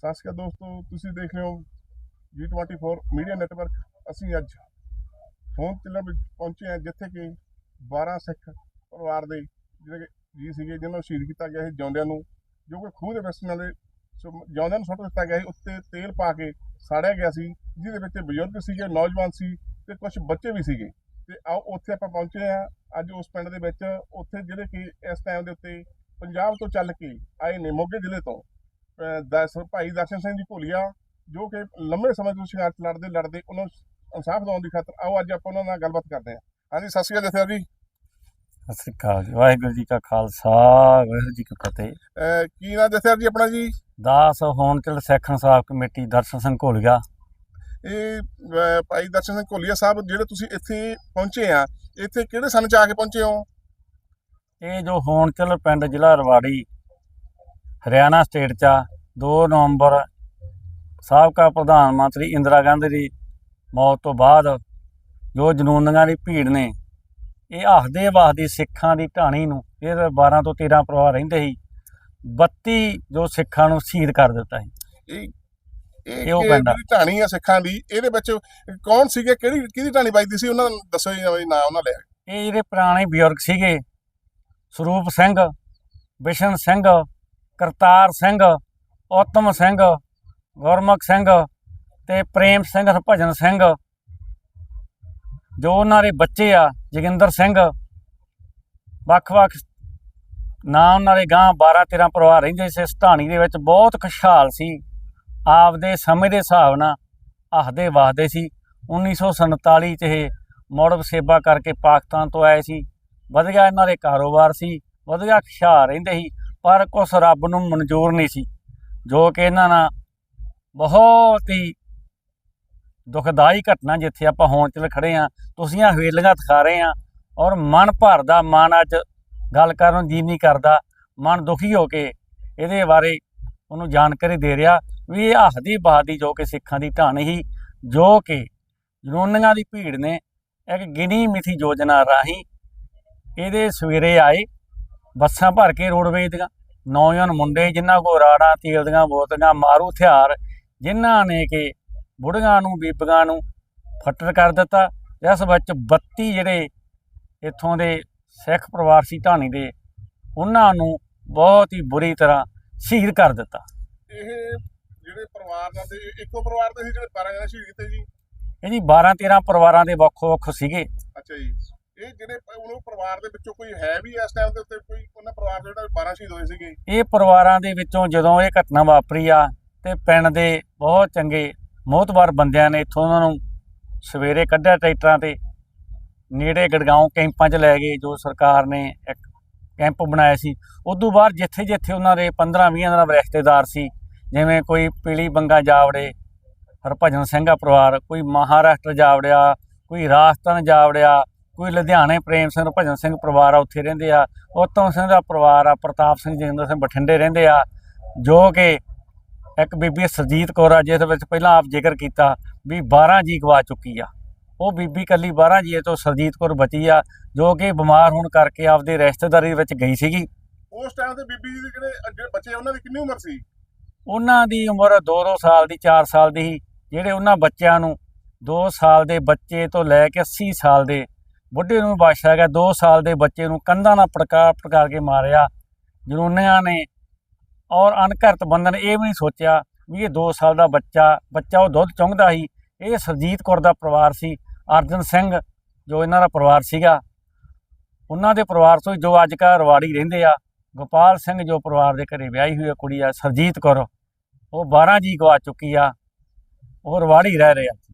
ਸਤਿ ਸ਼੍ਰੀ ਅਕਾਲ ਦੋਸਤੋ, ਤੁਸੀਂ ਦੇਖ ਰਹੇ ਹੋ G24 ਮੀਡੀਆ ਨੈਟਵਰਕ ਅਸੀਂ ਅੱਜ ਫੋਨ ਚਿੱਲਰ ਵਿੱਚ ਪਹੁੰਚੇ ਹਾਂ, ਜਿੱਥੇ ਕਿ 12 ਸਿੱਖ ਪਰਿਵਾਰ ਦੇ ਜਿਹੜੇ ਕਿ ਜੀ ਸੀਗੇ, ਜਿਨ੍ਹਾਂ ਨੂੰ ਸ਼ਹੀਦ ਕੀਤਾ ਗਿਆ ਸੀ ਜਿਉਂਦਿਆਂ ਨੂੰ, ਜੋ ਕਿ ਖੂਹ ਦੇ ਵਿੱਚ ਨਾਲੇ ਸੋ ਜਿਉਂਦਿਆਂ ਨੂੰ ਸੁੱਟ ਦਿੱਤਾ ਗਿਆ ਸੀ, ਉੱਤੇ ਤੇਲ ਪਾ ਕੇ ਸਾੜਿਆ ਗਿਆ ਸੀ, ਜਿਹਦੇ ਵਿੱਚ ਬਜ਼ੁਰਗ ਸੀਗੇ, ਨੌਜਵਾਨ ਸੀ ਤੇ ਕੁਝ ਬੱਚੇ ਵੀ ਸੀਗੇ। ਤੇ ਆਓ, ਉੱਥੇ ਆਪਾਂ ਪਹੁੰਚੇ ਹਾਂ। ਅੱਜ ਉਸ ਪਿੰਡ ਦੇ ਵਿੱਚ ਉੱਥੇ ਜਿਹੜੇ ਕਿ ਇਸ ਟਾਈਮ ਦੇ ਉੱਤੇ ਪੰਜਾਬ ਤੋਂ ਚੱਲ ਕੇ ਆਏ ਨੇ, ਮੋਗੇ ਜ਼ਿਲ੍ਹੇ ਤੋਂ। ਦਸ ਭਾਈ ਦਰਸ਼ਨ ਸਿੰਘ ਜੀ ਭੋਲੀਆ ਜੋ ਕਿ ਲੰਮੇ ਸਮੇਂ ਤੋਂ ਸੰਘਰਸ਼ ਲੜਦੇ ਲੜਦੇ ਉਹਨਾਂ ਨੂੰ ਇਨਸਾਫ ਦਿਵਾਉਣ ਦੀ ਖਾਤਰ ਆਓ ਅੱਜ ਆਪਾਂ ਉਹਨਾਂ ਨਾਲ ਗੱਲਬਾਤ ਕਰਦੇ ਹਾਂ। ਹਾਂਜੀ ਸਤਿ ਸ਼੍ਰੀ ਅਕਾਲ ਜੀ। ਸਤਿ ਸ੍ਰੀ ਅਕਾਲ ਜੀ। ਵਾਹਿਗੁਰੂ ਜੀ ਕਾ ਖਾਲਸਾ ਵਾਹਿਗੁਰੂ ਜੀ ਕੀ ਫਤਿਹ। ਅਹ ਕੀ ਨਾਮ ਜਥੇਦਾਰ ਜੀ ਆਪਣਾ ਜੀ? ਦਾਸ ਹੋਣ ਚਲ ਸੈਖਣ ਸਾਹਿਬ ਕਮੇਟੀ ਦਰਸ਼ਨ ਸਿੰਘ ਘੋਲੀਆ। ਇਹ ਅਹ ਭਾਈ ਦਰਸ਼ਨ ਸਿੰਘ ਭੋਲੀਆ ਸਾਹਿਬ ਜਿਹੜੇ ਤੁਸੀਂ ਇੱਥੇ ਪਹੁੰਚੇ ਆ ਇੱਥੇ ਕਿਹੜੇ ਸਨ ਚ ਆ ਕੇ ਪਹੁੰਚੇ ਹੋ? ਇਹ ਜੋ ਹੋਣ ਚਲ ਪਿੰਡ ਜ਼ਿਲ੍ਹਾ ਰਵਾੜੀ ਹਰਿਆਣਾ ਸਟੇਟ ਚ ਆ। 2 ਨਵੰਬਰ ਸਾਬਕਾ ਪ੍ਰਧਾਨ ਮੰਤਰੀ ਇੰਦਰਾ ਗਾਂਧੀ ਦੀ ਮੌਤ ਤੋਂ ਬਾਅਦ ਜੋ ਜਨੂਨੀਆਂ ਦੀ ਭੀੜ ਨੇ ਇਹ ਆਖਦੇ ਵਾਹਦੀ ਸਿੱਖਾਂ ਦੀ ਢਾਣੀ ਨੂੰ ਇਹ 12 ਤੋਂ 13 ਪਰਿਵਾਰ ਰਹਿੰਦੇ ਸੀ। 32 ਜੋ ਸਿੱਖਾਂ ਨੂੰ ਸ਼ਹੀਦ ਕਰ ਦਿੱਤਾ ਸੀ। ਇਹ ਇਹ ਉਹ ਪਿੰਡ ਢਾਣੀ ਆ ਸਿੱਖਾਂ ਦੀ? ਇਹਦੇ ਵਿੱਚ ਕੌਣ ਸੀਗੇ? ਕਿਹੜੀ ਕਿਹਦੀ ਢਾਣੀ ਵੱਜਦੀ ਸੀ? ਉਹਨਾਂ ਦਾ ਦੱਸੋ ਜੀ ਨਾਮ ਉਹਨਾਂ ਲਿਆ। ਇਹ ਜਿਹੜੇ ਪੁਰਾਣੇ ਬਜ਼ੁਰਗ ਸੀਗੇ। ਸਰੂਪ ਸਿੰਘ ਬਿਸ਼ਨ ਸਿੰਘ ਕਰਤਾਰ ਸਿੰਘ, ਉਤਮ ਸਿੰਘ, ਗੁਰਮੁਖ ਸਿੰਘ ਤੇ ਪ੍ਰੇਮ ਸਿੰਘ ਹਰਭਜਨ ਸਿੰਘ। ਜੋ ਉਹਨਾਂ ਦੇ ਬੱਚੇ ਆ, ਜੋਗਿੰਦਰ ਸਿੰਘ, ਵੱਖ-ਵੱਖ ਨਾਂ ਉਹਨਾਂ ਦੇ ਗਾਂ 12 13 ਪਰਿਵਾਰ ਰਹਿੰਦੇ ਸੀ। ਇਸ ਢਾਣੀ ਦੇ ਵਿੱਚ ਬਹੁਤ ਖੁਸ਼ਹਾਲ ਸੀ। ਆਪਦੇ ਸਮੇਂ ਦੇ ਹਿਸਾਬ ਨਾਲ ਆਖਦੇ ਵਾਹਦੇ ਸੀ। 1947 ਚ ਇਹ ਮੁੜ ਸੇਵਾ ਕਰਕੇ ਪਾਕਿਸਤਾਨ ਤੋਂ ਆਏ ਸੀ। ਵਧੀਆ ਇਹਨਾਂ ਦੇ ਕਾਰੋਬਾਰ ਸੀ, ਵਧੀਆ ਖੁਸ਼ਹਾਲ ਰਹਿੰਦੇ ਸੀ। ਪਰ ਕੁਛ ਰੱਬ ਨੂੰ ਮਨਜ਼ੂਰ ਨਹੀਂ ਸੀ, ਜੋ ਕਿ ਇਹਨਾਂ ਨਾਲ ਬਹੁਤ ਹੀ ਦੁਖਦਾਈ ਘਟਨਾ ਜਿੱਥੇ ਆਪਾਂ ਹੋਣ 'ਚ ਖੜੇ ਆ ਤੁਸੀਂ ਆ ਹਵੇਲੀਆਂ ਦਿਖਾ ਰਹੇ ਆ ਔਰ ਮਨ ਭਰਦਾ ਮਨ ਅੱਜ ਗੱਲ ਕਰਨ ਨੂੰ ਜੀ ਨਹੀਂ ਕਰਦਾ, ਮਨ ਦੁਖੀ ਹੋ ਕੇ ਇਹਦੇ ਬਾਰੇ ਉਹਨੂੰ ਜਾਣਕਾਰੀ ਦੇ ਰਿਹਾ ਵੀ ਇਹ ਆਹਦੀ ਬਹਾਦੀ ਜੋ ਕਿ ਸਿੱਖਾਂ ਦੀ ਢਾਣੀ ਹੀ ਜੋ ਕਿ ਜਨੂਨੀਆਂ ਦੀ ਭੀੜ ਨੇ ਇੱਕ ਗਿਣੀ ਮਿਥੀ ਯੋਜਨਾ ਰਾਹੀਂ ਇਹਦੇ ਸਵੇਰੇ ਆਏ ਬੱਸਾਂ ਭਰ ਕੇ ਰੋਡਵੇਜ਼ ਦੀਆਂ। ਨੌਜਵਾਨ ਮੁੰਡੇ ਜਿਨ੍ਹਾਂ ਕੋਲ ਰਾੜਾਂ ਤੇਲ ਦੀਆਂ ਬੋਤਲਾਂ ਮਾਰੂ ਹਥਿਆਰ ਜਿਨ੍ਹਾਂ ਨੇ ਕਿ ਬੁੜੀਆਂ ਨੂੰ ਬੀਬੀਆਂ ਨੂੰ ਫੱਟੜ ਕਰ ਦਿੱਤਾ। ਇਸ ਵਿੱਚ 32 ਜਿਹੜੇ ਇੱਥੋਂ ਦੇ ਸਿੱਖ ਪਰਿਵਾਰ ਸੀ ਢਾਣੀ ਦੇ ਉਹਨਾਂ ਨੂੰ ਬਹੁਤ ਹੀ ਬੁਰੀ ਤਰ੍ਹਾਂ ਸ਼ਹੀਦ ਕਰ ਦਿੱਤਾ। ਇਹ ਜਿਹੜੇ ਪਰਿਵਾਰ ਦਾ ਤੇ ਇੱਕੋ ਪਰਿਵਾਰ ਦੇ ਸੀ ਜਿਹੜੇ 12 ਜਣੇ ਸ਼ਹੀਦ ਕੀਤੇ ਜੀ ਇਹ ਜੀ 12 13 ਪਰਿਵਾਰਾਂ ਦੇ ਵੱਖੋ ਵੱਖ ਸੀਗੇ। ਅੱਛਾ ਜੀ। ਇਹ ਜਿਹੜੇ ਪ- ਪਰਿਵਾਰ ਦੇ ਵਿੱਚੋਂ ਕੋਈ ਹੈ ਵੀ ਇਸ ਟਾਈਮ ਦੇ ਉੱਤੇ ਕੋਈ, ਉਹਨਾਂ ਪਰਿਵਾਰ ਦੇ ਜਿਹੜਾ 12 ਸ਼ਹੀਦ ਹੋਏ ਸੀਗੇ। ਇਹ ਪਰਿਵਾਰਾਂ ਦੇ ਵਿੱਚੋਂ ਜਦੋਂ ਇਹ ਘਟਨਾ ਵਾਪਰੀ ਆ ਤੇ ਪਿੰਡ ਦੇ ਬਹੁਤ ਚੰਗੇ, ਮੋਹਤਬਾਰ ਬੰਦਿਆਂ ਨੇ ਇੱਥੋਂ ਉਹਨਾਂ ਨੂੰ ਸਵੇਰੇ ਕੱਢਿਆ ਟਰੈਕਟਰਾਂ ਤੇ, ਨੇੜੇ ਗੜਗਾਉਂ ਕੈਂਪਾਂ 'ਚ ਲੈ ਗਏ, ਜੋ ਸਰਕਾਰ ਨੇ ਇੱਕ ਕੈਂਪ ਬਣਾਇਆ ਸੀ। ਉਦੋਂ ਬਾਅਦ ਜਿੱਥੇ ਜਿੱਥੇ ਉਹਨਾਂ ਦੇ 15-20 ਦਾ ਰਿਸ਼ਤੇਦਾਰ ਸੀ, ਜਿਵੇਂ ਕੋਈ ਪੀਲੀ ਬੰਗਾ ਜਾਵੜੇ, ਹਰਭਜਨ ਸਿੰਘ ਪਰਿਵਾਰ, ਕੋਈ ਮਹਾਰਾਸ਼ਟਰ ਜਾਵੜਿਆ, ਕੋਈ ਰਾਜਸਥਾਨ ਜਾਵੜਿਆ ਕੋਈ ਲੁਧਿਆਣੇ ਪ੍ਰੇਮ ਸਿੰਘ ਹਰਭਜਨ ਸਿੰਘ ਪਰਿਵਾਰ ਆ ਉੱਥੇ ਰਹਿੰਦੇ ਆ। ਉਤਮ ਸਿੰਘ ਦਾ ਪਰਿਵਾਰ ਆ ਪ੍ਰਤਾਪ ਸਿੰਘ ਜੋਗਿੰਦਰ ਸਿੰਘ ਬਠਿੰਡੇ ਰਹਿੰਦੇ ਆ ਜੋ ਕਿ ਇੱਕ ਬੀਬੀ ਸਰਜੀਤ ਕੌਰ ਆ ਜਿਸ ਵਿੱਚ ਪਹਿਲਾਂ ਆਪ ਜ਼ਿਕਰ ਕੀਤਾ ਵੀ 12 ਜੀ ਗਵਾ ਚੁੱਕੀ ਆ। ਉਹ ਬੀਬੀ ਕੱਲੀ 12 ਜੀ ਤੋਂ ਸਰਜੀਤ ਕੌਰ ਬਚੀ ਆ ਜੋ ਕਿ ਬਿਮਾਰ ਹੋਣ ਕਰਕੇ ਆਪਦੇ ਰਿਸ਼ਤੇਦਾਰੀ ਵਿੱਚ ਗਈ ਸੀਗੀ। ਉਸ ਟਾਈਮ ਤੇ ਬੀਬੀ ਜੀ ਦੇ ਜਿਹੜੇ ਜਿਹੜੇ ਬੱਚੇ ਉਹਨਾਂ ਦੀ ਕਿੰਨੀ ਉਮਰ ਸੀ? ਉਹਨਾਂ ਦੀ ਉਮਰ 2-2 ਸਾਲ ਦੀ 4 ਸਾਲ ਦੀ ਸੀ ਜਿਹੜੇ ਉਹਨਾਂ ਬੱਚਿਆਂ ਨੂੰ 2 ਸਾਲ ਦੇ ਬੱਚੇ ਤੋਂ ਲੈ ਕੇ 80 ਸਾਲ ਦੇ ਬੁੱਢੇ ਨੂੰ ਬਾਦਸ਼ਾਹ ਗਿਆ 2 ਸਾਲ ਦੇ ਬੱਚੇ ਨੂੰ ਕੰਧਾਂ ਨਾਲ ਪੜਕਾ ਪੜਕਾ ਕੇ ਮਾਰਿਆ, ਜਨੂਨੀਆਂ ਨੇ। ਔਰ ਅਣਘਰਤ ਬੰਦਨ ਇਹ ਵੀ ਨਹੀਂ ਸੋਚਿਆ ਵੀ ਇਹ 2 ਸਾਲ ਦਾ ਬੱਚਾ ਬੱਚਾ ਉਹ ਦੁੱਧ ਚੁੰਘਦਾ ਸੀ। ਇਹ ਸਰਜੀਤ ਕੌਰ ਦਾ ਪਰਿਵਾਰ ਸੀ, ਅਰਜਨ ਸਿੰਘ ਜੋ ਇਹਨਾਂ ਦਾ ਪਰਿਵਾਰ ਸੀਗਾ। ਉਹਨਾਂ ਦੇ ਪਰਿਵਾਰ ਤੋਂ ਜੋ ਅੱਜ ਕੱਲ੍ਹ ਰਵਾੜੀ ਰਹਿੰਦੇ ਆ, ਗੋਪਾਲ ਸਿੰਘ ਜੋ ਪਰਿਵਾਰ ਦੇ ਘਰੇ ਵਿਆਹੀ ਹੋਈ ਆ ਕੁੜੀ ਆ, ਸਰਜੀਤ ਕੌਰ, ਉਹ 12 ਜੀ ਗਵਾ ਚੁੱਕੀ ਆ। ਉਹ ਰਵਾੜੀ ਰਹਿ ਰਹੇ ਆ।